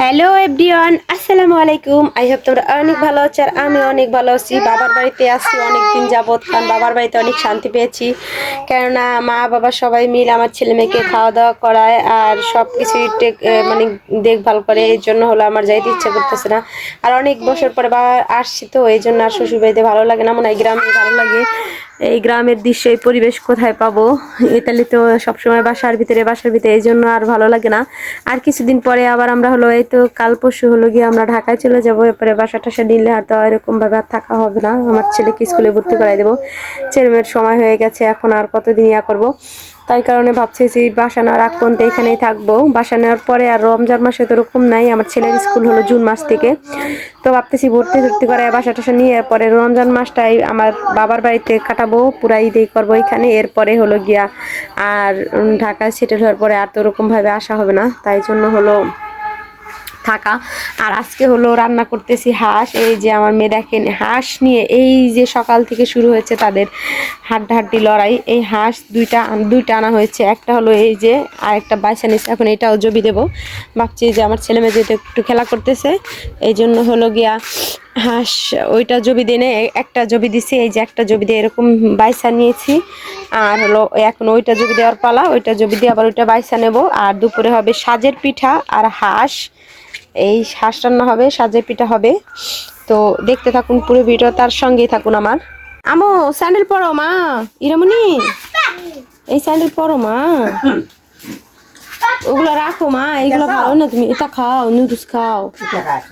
Hello everyone আসসালামু আলাইকুম I hope তোমরা অনেক ভালো আছো আর আমি অনেক ভালো আছি। বাবার বাড়িতে আছি অনেক দিন যাবত কারণ বাবার বাড়িতে অনেক শান্তি পেয়েছি। কেননা মা, বাবা সবাই মিলে আমার ছেলে মেয়েকে খাওয়া দাওয়া করায় আর সব কিছুই মানে দেখভাল করে, এই জন্য হলো আমার যাইতে ইচ্ছা করতেছে না। আর অনেক বছর পরে বাবা আসছি তো, এই জন্য আর শ্বশুর বাড়িতে ভালো লাগে না, মনে হয় গ্রামে ভালো লাগে। এই গ্রামের দৃশ্য, এই পরিবেশ কোথায় পাবো? ইতালি তো সবসময় বাসার ভিতরে বাসার ভিতরে, এই জন্য আর ভালো লাগে না। আর কিছুদিন পরে আবার আমরা হলো, এই তো কাল পরশু হলো গিয়ে আমরা ঢাকায় চলে যাব। এরপরে বাসা টাসা নিলে আর তো এরকমভাবে আর থাকা হবে না। আমার ছেলেকে স্কুলে ভর্তি করাই দেবো। ছেলেমেয়ের সময় হয়ে গেছে, এখন আর কতদিন ইয়া করব? তাই কারণে ভাবছি যে বাসা নেওয়ার আগ পর্যন্ত এখানেই থাকব। বাসা নেওয়ার পরে আর রমজান মাসে তো ওরকম নাই, আমার ছেলের স্কুল হলো জুন মাস থেকে। তো ভাবতেছি ভর্তি ভর্তি করে বাসা টাসা নিয়ে এরপরে রমজান মাসটাই আমার বাবার বাড়িতে কাটাবো, পুরাই দিয়ে করব এখানে। এরপরে হলো গিয়া আর ঢাকায় সেটেল হওয়ার পরে আর তো ওরকমভাবে আসা হবে না। তাই জন্য হলো থাকা। আর আজকে হলো রান্না করতেছি হাঁস। এই যে আমার মেয়ে দেখেন, হাঁস নিয়ে এই যে সকাল থেকে শুরু হয়েছে তাদের হাড্ডাহাড্ডি লড়াই। এই হাঁস দুইটা দুইটা আনা হয়েছে। একটা হলো এই যে, আর একটা বাইসা নিচ্ছে এখন এটাও জবি দেবো। ভাবছি যে আমার ছেলে মেয়ে যেহেতু একটু খেলা করতেছে। এই জন্য হলো গিয়া হাঁস, ওইটা জবি দিয়ে একটা জবি দিছি, এই যে একটা জবি দিয়ে এরকম বাইসা নিয়েছি। আর হলো, এখন ওইটা জবি দেওয়ার পালা, ওইটা জবি দিয়ে আবার ওইটা বাইসা নেব। আর দুপুরে হবে সাজের পিঠা আর হাঁস। এই হাঁস রান্না হবে, সাজের পিঠা হবে। তো দেখতে থাকুন পুরো ভিডিও, তার সঙ্গেই থাকুন আমার। আমো, স্যান্ডেল পরো মা, ইরামনি। এই স্যান্ডেল পরো মা। ওগুলো রাখো মা এগুলো ভালো না তুমি এটা খাও নুডলস খাও।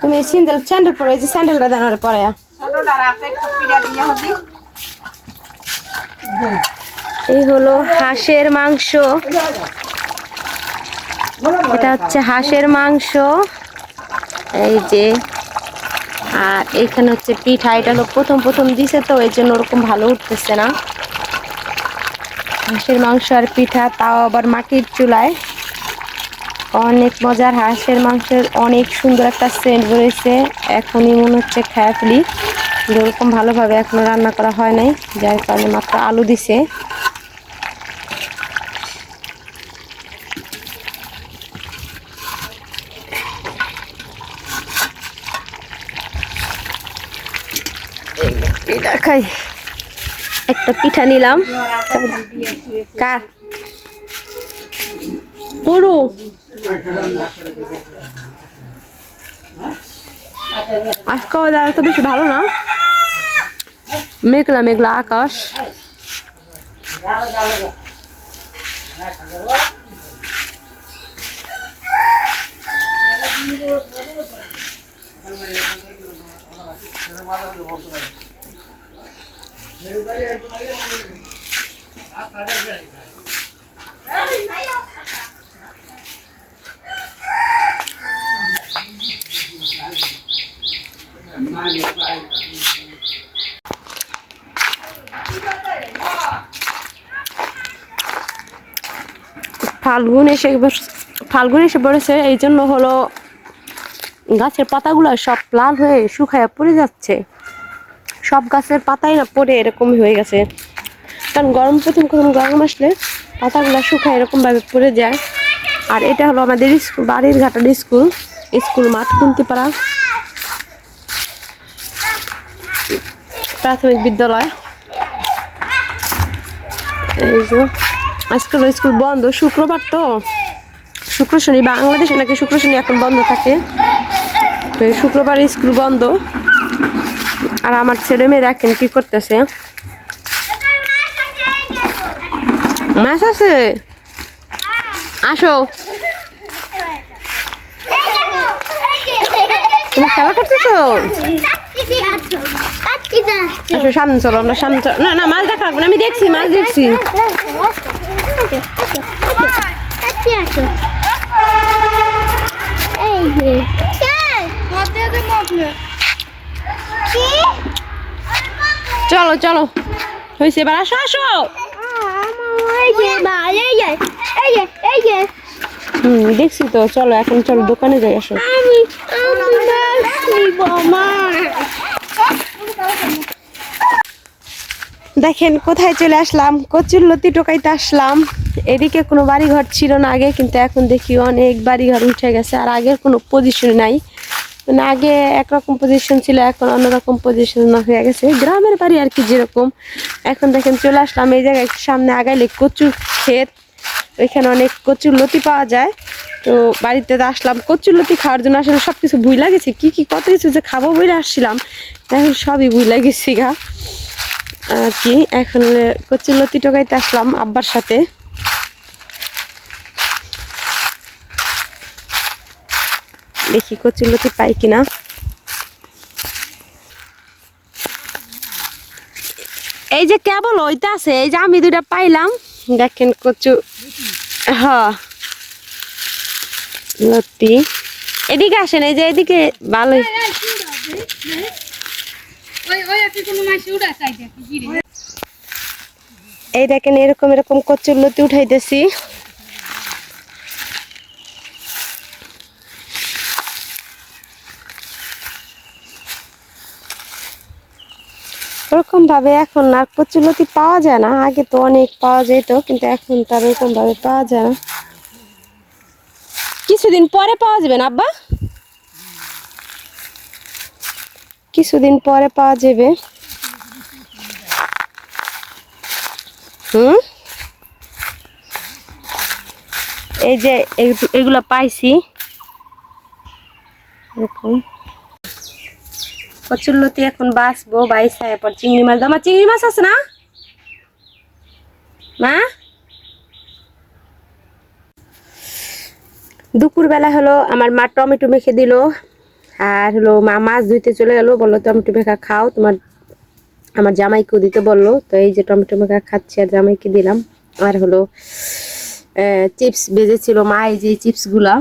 তুমি এই স্যান্ডেল স্যান্ডেল পরো যে স্যান্ডেলটা দেন আরে পরে এই হলো হাঁসের মাংস। এটা হচ্ছে হাঁসের মাংস। এই যে আর এখানে হচ্ছে পিঠা এটা হলো প্রথম প্রথম দিছে তো এই জন্য ওরকম ভালো উঠতেছে না। হাঁসের মাংস আর পিঠা তাও আবার মাটির চুলায়। অনেক মজার হাঁসের মাংসের অনেক সুন্দর একটা সেন্ট রয়েছে এখনই মনে হচ্ছে খায়া ফেলি। যেরকম ভালোভাবে এখনও রান্না করা হয় নাই, যার কারণে মাত্র আলু দিছে। খাই। একটা পিঠা নিলাম। কার? আজকে ওয়েদার তো বেশি ভালো না? মেঘলা মেঘলা আকাশ। ফাল্গুন এসে ফাল্গুন এসে পড়েছে এই জন্য হলো গাছের পাতাগুলো সব লাল হয়ে শুকায় পড়ে যাচ্ছে। সব গাছের পাতাই না পড়ে এরকম হয়ে গেছে। কারণ গরম, প্রথম প্রথম গরম আসলে পাতাগুলো শুকায় এরকম ভাবে পড়ে যায়। আর এটা হলো আমাদের স্কুল, বাড়ির ঘাটার স্কুল স্কুল মাঠ কুন্তিপাড়া প্রাথমিক বিদ্যালয়। এই যে আজকে হলো স্কুল বন্ধ। শুক্রবার তো। শুক্র শনি বাংলাদেশে নাকি শুক্র শনি এখন বন্ধ থাকে। তো শুক্রবার স্কুল বন্ধ। আর আমার ছেলে মেয়ে দেখেন কি করতেছে? মাছ আছে? আসো। খেলা করতেছো? আসো সামনে চলো আমরা, সামনে চলো। না না, মাছ দেখা আমি দেখছি, মাছ দেখছি। চলো চলো। হয়েছে, এবার আসো আসো। দেখছি তো, চলো, এখন চলো, দোকানে যাই, আসো। আমি আমি মাছ নিব মা দেখেন, কোথায় চলে আসলাম? কচুর লতি টোকাইতে আসলাম। এদিকে কোনো বাড়িঘর ছিল না আগে, কিন্তু এখন দেখি অনেক বাড়িঘর উঠে গেছে, আর আগের কোনো পজিশন নাই। মানে আগে একরকম পজিশন ছিল, এখন অন্যরকম পজিশন হয়ে গেছে। গ্রামের বাড়ি আর কি যেরকম। এখন দেখেন, চলে আসলাম এই জায়গায়, একটু সামনে আগাইলে কচুর ক্ষেত। ওইখানে অনেক কচুর লতি পাওয়া যায়। তো বাড়িতে তো আসলাম। কচুর লতি খাওয়ার জন্য আসলে সব কিছু ভুই লাগেছে কি কি, কত কিছু যে খাব বলে আসছিলাম। এখন সবই ভুই লাগেছি গা। আর কি এখন কচুর লতি টোকাইতে আসলাম আব্বার সাথে। দেখি কচুর লতি পাই কিনা। এই যে কেবল ওইটা আছে এই যে আমি দুটা পাইলাম। দেখেন কচু হ। লতি। এদিকে আসেন এই যে এদিকে ভালোই। এই দেখেন, এরকম এরকম কচুর লতি উঠাইতেছি। ওরকম ভাবে এখন আর কচুর লতি পাওয়া যায় না। আগে তো অনেক পাওয়া যেত, কিন্তু এখন তার ওরকম ভাবে পাওয়া যায় না। কিছুদিন পরে পাওয়া যাবে না, আব্বা? কিছুদিন পরে পাওয়া যাবে। হুম? এই যে এগু- এগুলো পাইছি। এরকম কচুরলতি এখন বাঁচবো বাইশ পর চিংড়ি মাছ। আমার চিংড়ি মাছ আছে না? মা? দুপুরবেলা হলো, আমার মা টমেটো মেখে দিল। আর হলো মা মাছ ধুইতে চলে গেল, বলল, টমেটো মেখা খাও। তোমার, আমার জামাইকেও দিতে বলল। তো এই যে টমেটো মেখা খাচ্ছি আর জামাইকে দিলাম। আর হলো চিপস বেজেছিল মা, এই যে চিপসগুলা।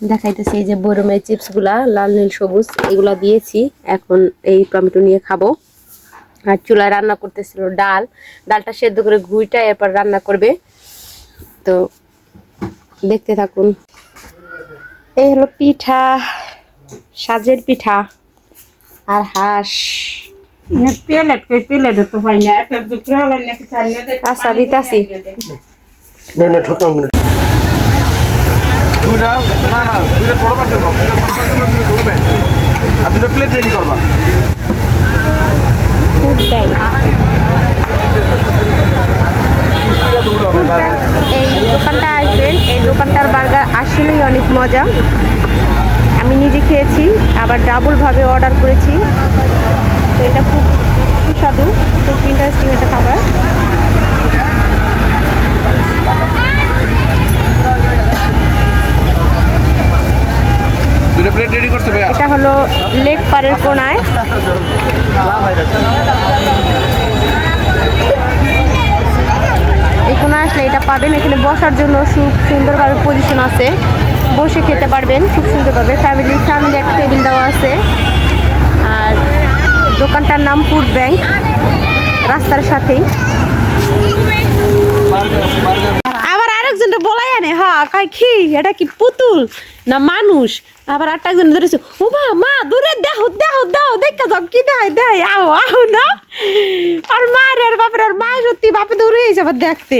দেখাইতেছে এই যে বরমের চিপসগুলা, লাল, নীল, সবুজ, এগুলা দিয়েছি। এখন এই টমেটো নিয়ে খাব। আর চুলায় রান্না করতেছিল ডাল। ডালটা সেদ্ধ করে ঘুইটা এরপর রান্না করবে। তো দেখতে থাকুন। এই হলো পিঠা। সাজের পিঠা আর হাঁস। পেলেট কই পেলেট তো না একটা দুটো হলো না আচ্ছা দিতাছি না না ঠোঁটা না। দুটা না না দুটা বড় পাত্র দাও দুটা বড় পাত্র তুমি করবে আর দুটা প্লেট রেডি করবা। এই দোকানটা আসবেন এই দোকানটার বার্গার আসলেই অনেক মজা। আমি নিজে খেয়েছি আবার ডাবলভাবে অর্ডার করেছি। তো এটা খুব সুস্বাদু খুব ইন্টারেস্টিং একটা খাবার। এটা হলো লেক পারের কোনায়। এই কোনায় আসলে এটা পাবেন। এখানে বসার জন্য খুব সুন্দরভাবে পজিশন আছে। বসে খেতে পারবেন খুব সুন্দরভাবে। ফ্যামিলি ফ্যামিলি একটা টেবিল দেওয়া আছে। আর দোকানটার নাম ফুড ব্যাংক রাস্তার সাথেই। আবার আরেকজনটা বলাই আনে হ্যাঁ কয় কি? এটা কি পুতুল না মানুষ? আবার আরেকটা একজন ধরেছে, ও মা মা, দূরে দেহ দেহ দেহ, দেখা যাও, কি দেয় দেয় আও আও না? আর মায়ের, আর বাপের, আর মায়ের সত্যি বাপে দৌড়ে এসে দেখতে।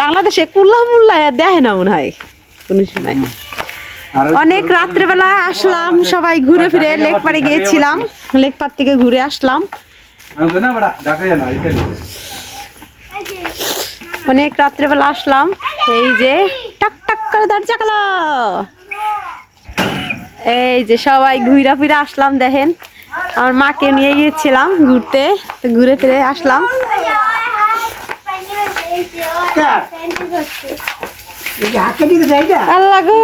বাংলাদেশে কুল্লা মুল্লা দেখে না মনে হয়। কোনো সময় অনেক রাত্রেবেলা আসলাম সবাই ঘুরে ফিরে লেক পাড়ে গিয়েছিলাম লেক পাড় থেকে ঘুরে আসলাম অনেক রাত্রেবেলা আসলাম এই যে টাক টাক করে দরজা গেল এই যে সবাই ঘুরা ফিরে আসলাম দেখেন আমার মাকে নিয়ে গিয়েছিলাম ঘুরতে ঘুরে ফিরে আসলাম আল্লাহ গো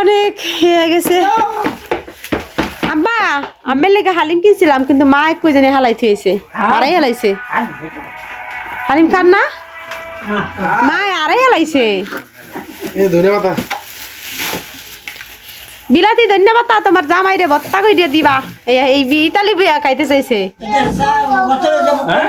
অনেক হয়ে গেছে আব্বা আমের লেগে হালিম কিনছিলাম কিন্তু মা এক জানি হালাই থুয়েছে আড়াই হালাইছে হালিম খান না মা আড়াই হালাইছে বিলাতি ধন্যবাদ তা তোমার জামাই রে ভত্তা কই দিয়ে দিবা এই এই বি- ইতালি বিয়া খাইতে চাইছে হ্যাঁ